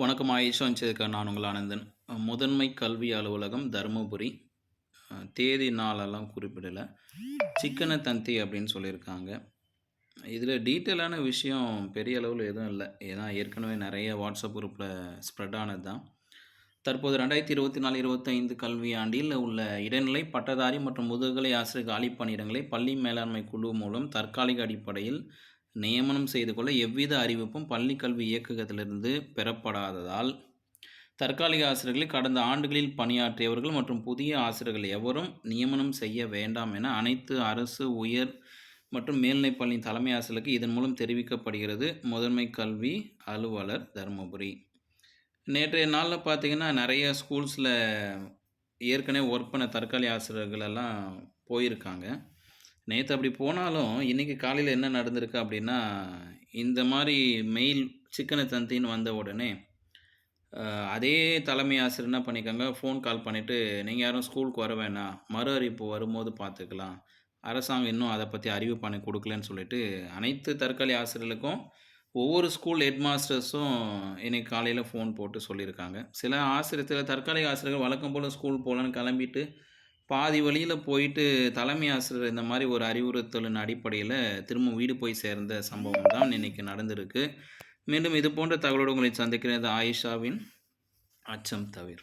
வணக்கம் ஆயிஷா சேர்க்க நான் உங்கள் ஆனந்தன். முதன்மை கல்வி அலுவலகம் தருமபுரி. தேதி நாளெல்லாம் குறிப்பிடலை. சிக்கன தந்தி அப்படின்னு சொல்லியிருக்காங்க. இதில் டீட்டெயிலான விஷயம் பெரிய அளவில் எதுவும் இல்லை. ஏன்னா ஏற்கனவே நிறைய வாட்ஸ்அப் குரூப்பில் ஸ்ப்ரெட் ஆனது தான் தற்போது ரெண்டாயிரத்தி இருபத்தி நாலு இருபத்தைந்து கல்வியாண்டில் உள்ள இடைநிலை பட்டதாரி மற்றும் முதுகலை ஆசிரியர் காலி பணியிடங்களை பள்ளி மேலாண்மை குழு மூலம் தற்காலிக அடிப்படையில் நியமனம் செய்து கொள்ள எவ்வித அறிவிப்பும் பள்ளிக்கல்வி இயக்ககத்திலிருந்து பெறப்படாததால் தற்காலிக ஆசிரியர்களை கடந்த ஆண்டுகளில் பணியாற்றியவர்கள் மற்றும் புதிய ஆசிரியர்கள் எவரும் நியமனம் செய்ய வேண்டாம் என அனைத்து அரசு உயர் மற்றும் மேல்நிலைப் பள்ளி தலைமை ஆசிரியர்களுக்கு இதன் மூலம் தெரிவிக்கப்படுகிறது. முதன்மை கல்வி அலுவலர் தருமபுரி. நேற்றைய நாளில் பார்த்தீங்கன்னா நிறைய ஸ்கூல்ஸில் ஏற்கனவே ஒர்க் பண்ண தற்காலிக ஆசிரியர்கள் எல்லாம் போயிருக்காங்க. நேற்று அப்படி போனாலும் இன்றைக்கி காலையில் என்ன நடந்திருக்கு அப்படின்னா இந்த மாதிரி மெயில் சிக்கன தந்தின்னு வந்த உடனே அதே தலைமை ஆசிரியர் என்ன பண்ணிக்கோங்க ஃபோன் கால் பண்ணிவிட்டு நீங்கள் யாரும் ஸ்கூலுக்கு வர வேணாம். மறு அறிவிப்பு வரும்போது பார்த்துக்கலாம். அரசாங்கம் இன்னும் அதை பற்றி அறிவு பண்ணி கொடுக்கலன்னு சொல்லிட்டு அனைத்து தற்காலிக ஆசிரியர்களுக்கும் ஒவ்வொரு ஸ்கூல் ஹெட்மாஸ்டர்ஸும் இன்றைக்கி காலையில் ஃபோன் போட்டு சொல்லியிருக்காங்க. சில ஆசிரியர் சில தற்காலிக ஆசிரியர்கள் வழக்கம் போல் ஸ்கூல் போகலான்னு கிளம்பிட்டு பாதி வழியில் போயிட்டு தலைமை ஆசிரியர் இந்த மாதிரி ஒரு அறிவுறுத்தலின் அடிப்படையில் திரும்ப வீடு போய் சேர்ந்த சம்பவம் தான் இன்னைக்கு நடந்திருக்கு. மீண்டும் இது போன்ற தகவலோடு உங்களை சந்திக்கிறது ஆயிஷாவின் அச்சம் தவிர.